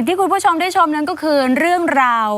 สิ่งที่คุณผู้ชมได้ชมนั้นก็คือเรื่องราว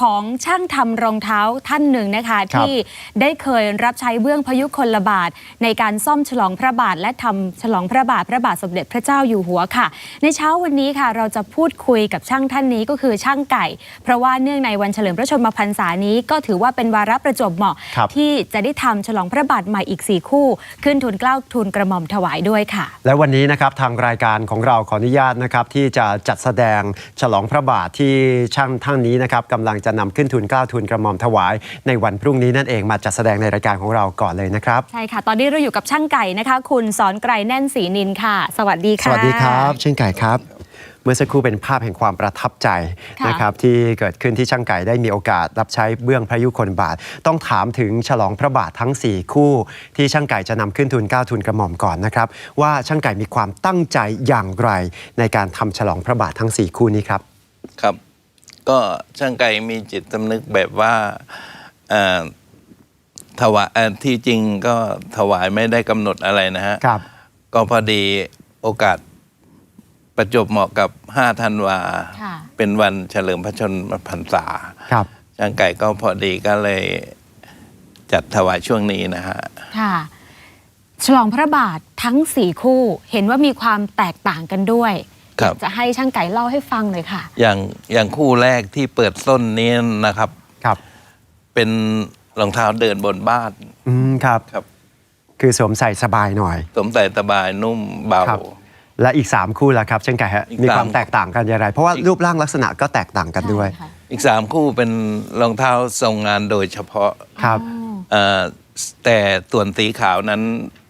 ของช่างทำรองเท้าท่านหนึ่งนะคะครับที่ได้เคยรับใช้เบื้องพยุคลบาท ในการซ่อมฉลองพระบาท และทำฉลองพระบาทพระบาทสมเด็จพระเจ้าอยู่หัวค่ะ ในเช้าวันนี้ค่ะ เราจะพูดคุยกับช่างท่านนี้ก็คือช่างไก่ เพราะว่าเนื่องในวันเฉลิมพระชนมพรรษานี้ก็ถือว่าเป็นวาระประจวบเหมาะครับที่จะได้ทำฉลองพระบาทใหม่อีกสี่คู่ ขึ้นทุนเกล้าทุนกระหม่อมถวายด้วยค่ะ และวันนี้นะครับทางรายการของเราขออนุญาตนะครับที่จะจัดแสดงฉลองพระบาทที่ช่างท่านนี้นะครับกำลังจะนำขึ้นทุนเกล้าทุนกระหม่อมถวาย ในวันพรุ่งนี้นั่นเองมาจัดแสดงในรายการของเราก่อนเลยนะครับใช่ค่ะ ตอนนี้เราอยู่กับช่างไก่นะคะ คุณสอนไกรแน่นศรีนินค่ะ สวัสดีสค่ะวัสดีครับเช่นไก่ครับเมื่อสักครู่เป็นภาพแห่งความประทับใจค่ะนะครับที่เกิดขึ้นที่ช่างไก่ได้มีโอกาส รับใช้เบื้องพระยุคลบาท ต้องถามถึงฉลองพระบาททั้ง 4 คู่ ที่ช่างไก่จะนำขึ้นทุนเกล้าทุนกระหม่อมก่อนนะครับ ว่าช่างไก่มีความตั้งใจอย่างไร ในการทำฉลองพระบาททั้ง 4 คู่นี้ครับครับ ก็ช่างไก่มีจิตสำนึกแบบว่าเอ่อถวายเอ่อที่จริงก็ถวายไม่ได้กำหนดอะไรนะฮะครับ ก็พอดีโอกาสประจวบเหมาะกับ 5 ธันวาค่ะเป็นวันเฉลิมพระชนมพรรษาครับช่างไก่ก็พอดีก็เลยจัดถวายช่วงนี้นะฮะ ค่ะ ฉลองพระบาททั้ง4คู่เห็นว่ามีความแตกต่างกันด้วย ครับ จะให้ช่างไก่เล่าให้ฟังหน่อยค่ะ อย่างอย่างคู่แรกที่เปิดส้นนี้นะครับ ครับ เป็นรองเท้าเดินบนบ้านอืมครับ ครับ คือสวมใส่สบายหน่อย สวมใส่สบายนุ่มเบา ครับ และอีก 3 คู่ละครับ เช่นไก่ฮะ อีกมีความสามแตกต่างกันอย่างไร เพราะว่าอีกรูปร่างลักษณะก็แตกต่างกันด้วย ใช่ค่ะอีกสามคู่เป็นรองเท้าทรงงานโดยเฉพาะครับ อ๋อเอ่อแต่ส่วนสีขาวนั้น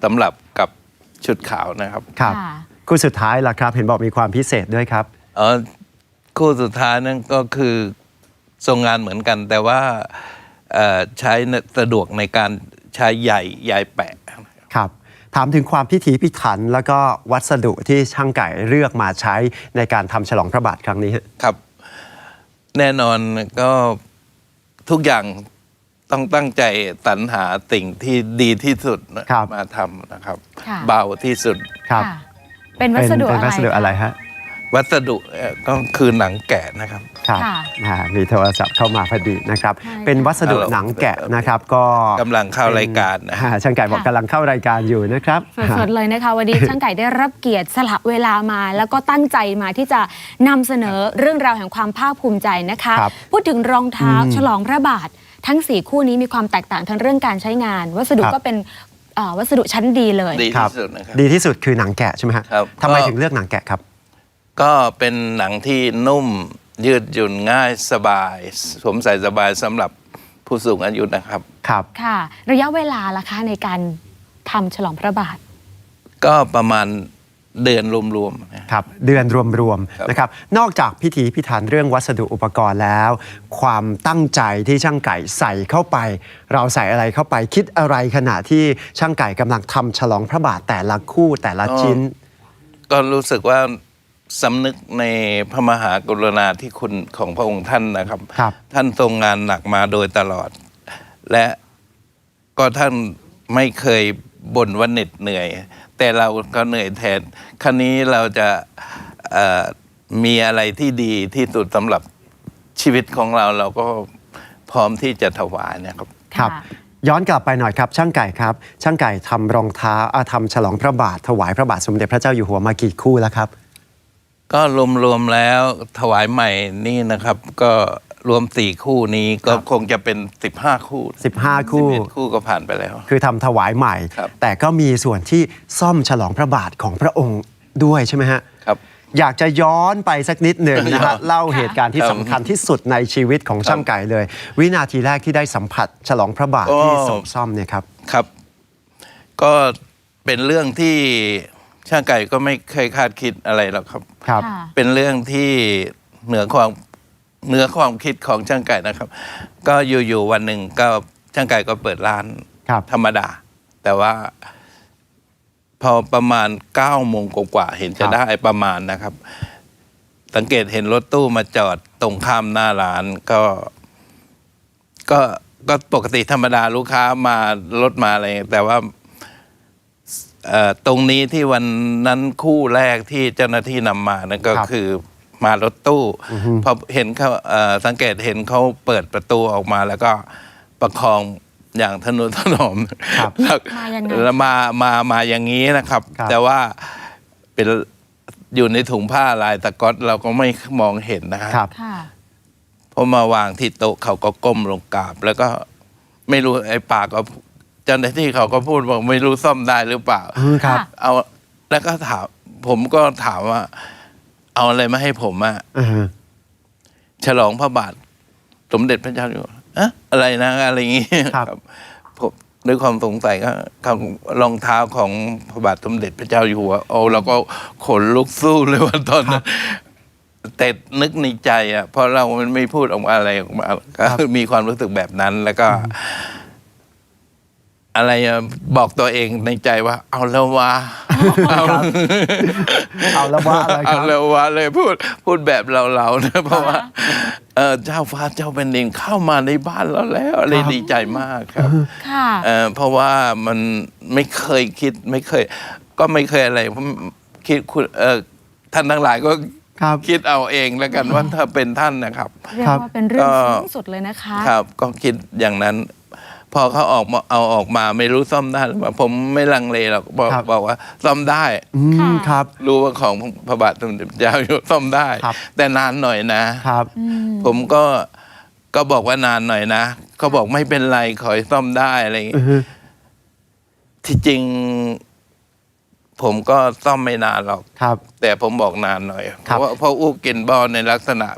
สำหรับกับชุดขาวนะครับ ครับค่ะ คู่สุดท้ายล่ะครับ เห็นบอกมีความพิเศษด้วยครับ เอ่อคู่สุดท้ายนั้นก็คือทรงงานเหมือนกัน แต่ว่าเอ่อใช้สะดวกในการใช้ใหญ่ใหญ่แปะ ครับ ถามถึงความพิถีพิถัน แล้วก็วัสดุที่ช่างไก่เลือกมาใช้ในการทำฉลองพระบาทครั้งนี้ฮะครับ แน่นอนก็ทุกอย่างต้องตั้งใจสรรหาสิ่งที่ดีที่สุดมาทำนะครับ ค่ะ เบาที่สุด ครับ ค่ะ เป็นวัสดุเป็นอะไรวัสดุอะไรฮะวัสดุเอ่อก็คือหนังแกะนะครับ ครับค่ะอ่ามีโทรศัพท์เข้ามาพอดีนะครับ ใช่ เป็นวัสดุฮัลโหลหนังแกะนะครับ ก็กำลังเข้ารายการนะ อ่ช่างไก่บอกกำลังเข้ารายการอยู่นะครับ สดๆเลยนะคะ วันนี้ ช่างไก่ได้รับเกียรติสละเวลามา แล้วก็ตั้งใจมาที่จะนำเสนอเรื่องราวแห่งความภาคภูมิใจนะคะ ครับพูดถึงรองเท้าอืมฉลองพระบาท ทั้ง 4 คู่นี้มีความแตกต่างทั้งเรื่องการใช้งาน วัสดุครับก็เป็น เอ่อวัสดุชั้นดีเลย ดีครับที่สุดนะครับ ดีที่สุดคือหนังแกะใช่ไหมฮะครับ ทำไมก็ถึงเลือกหนังแกะครับ ก็เป็นหนังที่นุ่มยืดหยุ่นง่ายสบายสวมใส่สบายสำหรับผู้สูงอายุนะครับ ครับ ค่ะ ระยะเวลาล่ะคะในการทำฉลองพระบาท ก็ประมาณ เดือนรวมๆนะครับ เดือนรวมครับๆนะครับ นอกจากพิธีพิถันเรื่องวัสดุอุปกรณ์แล้ว ความตั้งใจที่ช่างไก่ใส่เข้าไป เราใส่อะไรเข้าไปคิดอะไรขณะที่ช่างไก่กำลังทำฉลองพระบาทแต่ละคู่แต่ละชิ้น ก็รู้สึกว่าสำนึกในพระมหากรุณาธิคุณของพระองค์ท่านนะครับ ครับ ท่านทรงงานหนักมาโดยตลอด และก็ท่านไม่เคย บ่นว่าเหน็ดเหนื่อย แต่เราก็เหนื่อยแทน ครั้นี้เราจะเอ่อมีอะไรที่ดีที่สุดสำหรับชีวิตของเราเราก็พร้อมที่จะถวายนะครับครับค่ะย้อนกลับไปหน่อยครับ ช่างไก่ครับ ช่างไก่ทำรองเท้าอ่าทำฉลองพระบาทถวายพระบาทสมเด็จพระเจ้าอยู่หัวมากี่คู่แล้วครับ ก็รวมๆแล้วถวายใหม่นี่นะครับ ก็ รวมสี่คู่นี้ก็ครับคงจะเป็นสิบห้าคู่15 คู่สิบเอ็ดคู่ก็ผ่านไปแล้ว คือทำถวายใหม่ ครับแต่ก็มีส่วนที่ซ่อมฉลองพระบาทของพระองค์ด้วยใช่ไหมฮะครับ อยากจะย้อนไปสักนิดหนึ่งนะครัฮะบเล่าเหตุการณ์ที่ครับสำคัญที่สุดในชีวิตของช่างไก่เลย วินาทีแรกที่ได้สัมผัสฉลองพระบาทโอ้ที่ทรงซ่อมเนี่ยครับ ครับ ก็เป็นเรื่องที่ช่างไก่ก็ไม่เคยคาดคิดอะไรหรอกครับ ครับ ค่ะ เป็นเรื่องที่เหนือความ เหนือความคิดของช่างไก่นะครับ ก็อยู่ๆวันหนึ่งก็ช่างไก่ก็เปิดร้านครับ ธรรมดา แต่ว่า พอประมาณเก้าโมงกว่าๆเห็นจะได้ประมาณนะครับ สังเกตเห็นรถตู้มาจอดตรงข้ามหน้าร้านก็ ก็ก็ปกติธรรมดาลูกค้ามารถมาอะไรแต่ว่าเอ่อตรงนี้ที่วันนั้นคู่แรกที่เจ้าหน้าที่นำมานั่นก็ครับ คือ มารถตู้อือฮึพอเห็นเขาเอ่อสังเกตเห็นเขาเปิดประตูออกมาแล้วก็ประคองอย่างทนุถนอมครับแล้วมายังไงแล้วมามามาอย่างนี้นะครับครับ แต่ว่าเป็นอยู่ในถุงผ้าลายตะก๊อตเราก็ไม่มองเห็นนะฮะครับค่ะพอมาวางที่โต๊ะเขาก็ก้มลงกราบ แล้วก็ไม่รู้ไอ้ปากก็เจ้าหน้าที่เขาก็พูดบอกไม่รู้ซ่อมได้หรือเปล่าอืมครับค่ะเอาแล้วก็ถามผมก็ถามว่า เอาอะไรมาให้ผมอะอือฮึฉลองพระบาท สมเด็จพระเจ้าอยู่หัวอะอะไรนะอะไรอย่างงี้ผมด้วยความสงสัยก็เขารองเท้าของพระบาทสมเด็จพระเจ้าอยู่หัวโอ้เราก็ขนลุกสู้เลยว่าตอนนั้นแต่นึกในใจอะเพราะเรามันไม่พูดออกมาอะไรออกมาก็มีความรู้สึกแบบนั้นแล้วก็ อะไรอะบอกตัวเองในใจว่า เอาแล้ววะ เอาเอาแล้วว่าอะไรคเอารับ แล้ววะเลยพูดพูดแบบเราๆนะเพราะว่าเออเจ้าฟ้าเจ้าแผ่นดินเข้ามาในบ้านเราแล้วอะไรดีใจมากครับ ค่ะ เออเพราะว่ามันไม่เคยคิดไม่เคย ก็ไม่เคยอะไรผมคิดคุณเออท่านทั้งหลายก็ครับคิดเอาเองแล้วกันว่าถ้าเป็นท่านนะครับ เรียกครับ ว่าเป็นเรื่องก็สูงสุดเลยนะคะ ครับก็คิดอย่างนั้น พอเขาออกมาเอาออกมาไม่รู้ซ่อมได้หรือเปล่าผมไม่ลังเลหรอกบอกครับ บอกว่าซ่อมได้ อืมครับ รู้ว่าของพระบาทสมเด็จพระเจ้าอยู่ซ่อมได้ ครับ แต่นานหน่อยนะ ครับ อืม ผมก็ก็บอกว่านานหน่อยนะเขาบอกไม่เป็นไรขอให้ซ่อมได้อะไรอย่างอืงี้อฮึ ที่จริง ผมก็ซ่อมไม่นานหรอก ครับ แต่ผมบอกนานหน่อย เพครับ ราะว่าเพราะอู้กินบอลในลักษณะ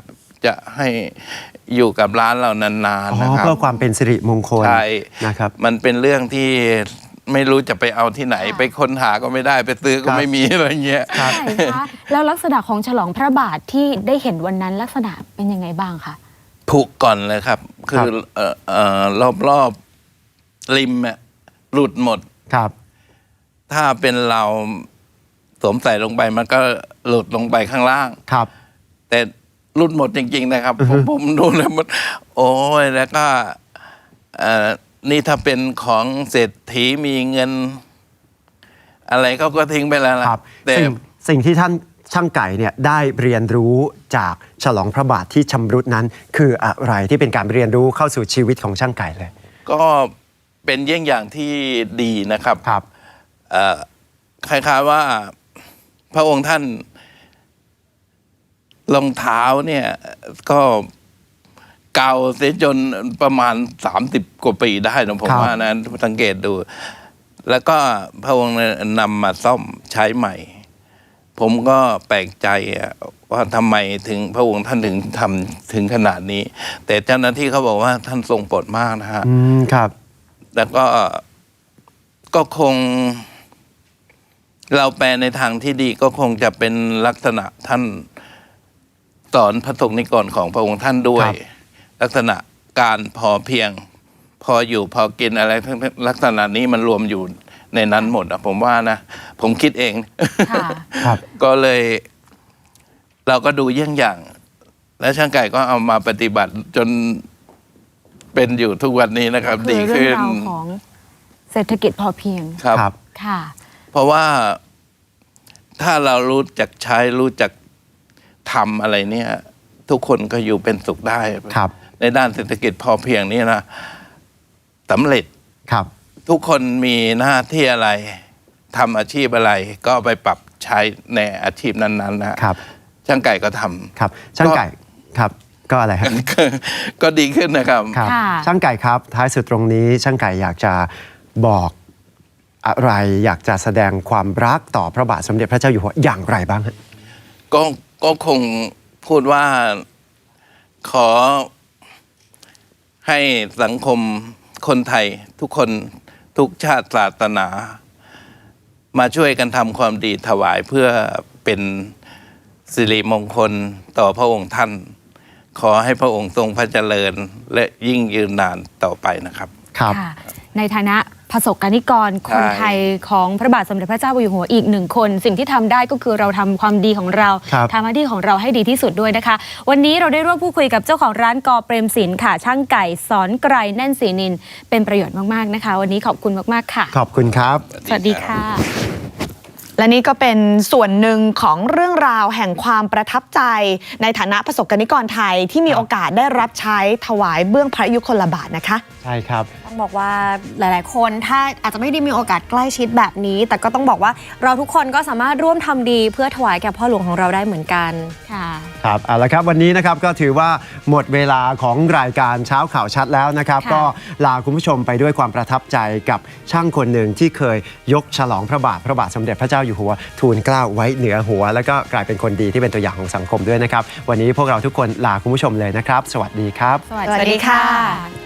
จะให้อยู่กับร้านเรานานอ๋ๆนะอครับ เพื่อความเป็นสิริมงคลใช่นะครับ มันเป็นเรื่องที่ไม่รู้จะไปเอาที่ไหนค่ะไปค้นหาก็ไม่ได้ไปซื้อก็ครับไม่มีอะไรเงี้ยครับใช่คะแล้วลักษณะของฉลองพระบาทที่ได้เห็นวันนั้นลักษณะเป็นยังไงบ้างคะผูกก่อนเลยครับ คือเอ่อเอ่อรอบรอบริมอะหลุดหมด ครับ ถ้าเป็นเราสวมใส่ลงไปมันก็หลุดลงไปข้างล่าง ครับ แต่ หลุดหมดจริง ๆ นะครับอือผฮึมผมดูแล้วมันโอ้ยแล้วก็เอ่อนี่ถ้าเป็นของเศรษฐีมีเงิน อะไรเขาก็ทิ้งไปแล้วล่ะครับแต่ สิ่งสิ่งที่ท่านช่างไก่เนี่ยได้เรียนรู้จากฉลองพระบาทที่ชำรุดนั้น คืออะไรที่เป็นการเรียนรู้เข้าสู่ชีวิตของช่างไก่เลย ก็เป็นเยี่ยงอย่างที่ดีนะครับครับเอ่อคล้ายๆว่าพระองค์ท่าน รองเท้าเนี่ยก็เก่าเสียจนประมาณสามสิบกว่าปีได้นะผมครับว่านะสังเกตดู แล้วก็พระองค์เนี่ยนำมาซ่อมใช้ใหม่ ผมก็แปลกใจอะว่าทำไมถึงพระองค์ท่านถึงทำถึงขนาดนี้ แต่เจ้าหน้าที่เขาบอกว่าท่านทรงโปรดมากนะฮะอืมครับ แล้วก็ก็คงเราแปลในทางที่ดีก็คงจะเป็นลักษณะท่าน สอนพระสงฆ์นิกรของพระองค์ท่านด้วยครับลักษณะการพอเพียง พออยู่พอกินอะไรทั้งลักษณะนี้มันรวมอยู่ในนั้นหมดอะผมว่านะ ผมคิดเองค่ะครับก็เลย เราก็ดูเยี่ยงอย่าง และช่างไก่ก็เอามาปฏิบัติจนเป็นอยู่ทุกวันนี้นะครับคืดีอเรื่ขึ้องนราวของเศรษฐกิจพอเพียงครับครับค่ะ เพราะว่าถ้าเรารู้จักใช้รู้จัก ทำอะไรเนี่ย ทุกคนก็อยู่เป็นสุขได้ ครับในด้านเศรษฐกิจพอเพียงนี่นะสำเร็จครับ ทุกคนมีหน้าที่อะไรทำอาชีพอะไร ก็ไปปรับใช้ในอาชีพนั้นๆนะครับ ช่างไก่ก็ทำ ครับ ช่างไก่ครับ ก็อะไรครับ ก็ดีขึ้นนะครับ ครับ ค่ะ ช่างไก่ครับ ท้ายสุดตรงนี้ ช่างไก่อยากจะบอกอะไร อยากจะแสดงความรักต่อพระบาทสมเด็จพระเจ้าอยู่หัวอย่างไรบ้างฮะ ก็ ก็คงพูดว่าขอให้สังคมคนไทยทุกคนทุกชาติศาสนา มาช่วยกันทำความดีถวายเพื่อเป็นสิริมงคลต่อพระองค์ท่าน ขอให้พระองค์ทรงพระเจริญและยิ่งยืนนานต่อไปนะครับ ครับค่ะในฐานะ ประสบการนิกรคนใช่ไทยของพระบาทสมเด็จพระเจ้าอยู่หัวอีกหนึ่งคน สิ่งที่ทำได้ก็คือเราทำความดีของเราครับทำหน้าที่ของเราให้ดีที่สุดด้วยนะคะ วันนี้เราได้ร่วมพูดคุยกับเจ้าของร้านกอเปรมศิลป์ค่ะ ช่างไก่สอนไกรแน่นศรีนิน เป็นประโยชน์มากๆนะคะ วันนี้ขอบคุณมากๆค่ะ ขอบคุณครับ สวัสดีค่ะและนี่ก็เป็นส่วนหนึ่งของเรื่องราวแห่งความประทับใจ ในฐานะประสบกรนิกรไทยที่มีโอกาสได้รับใช้ถวายเบื้องพระยุคลบาทนะคะ ใช่ครับต้องบอกว่าหลาย ๆ คนถ้าอาจจะไม่ได้มีโอกาสใกล้ชิดแบบนี้ แต่ก็ต้องบอกว่าเราทุกคนก็สามารถร่วมทำดีเพื่อถวายแก่พ่อหลวงของเราได้เหมือนกันค่ะครับเอาละครับวันนี้นะครับก็ถือว่าหมดเวลาของรายการเช้าข่าวชัดแล้วนะครับค่ะก็ลาคุณผู้ชมไปด้วยความประทับใจกับช่างคนหนึ่งที่เคยยกฉลองพระบาทพระบาทสมเด็จพระเจ้าอยู่หัวทูลเกล้าไว้เหนือหัว แล้วก็กลายเป็นคนดีที่เป็นตัวอย่างของสังคมด้วยนะครับ วันนี้พวกเราทุกคนลาคุณผู้ชมเลยนะครับ สวัสดีครับ สวัสดีค่ะ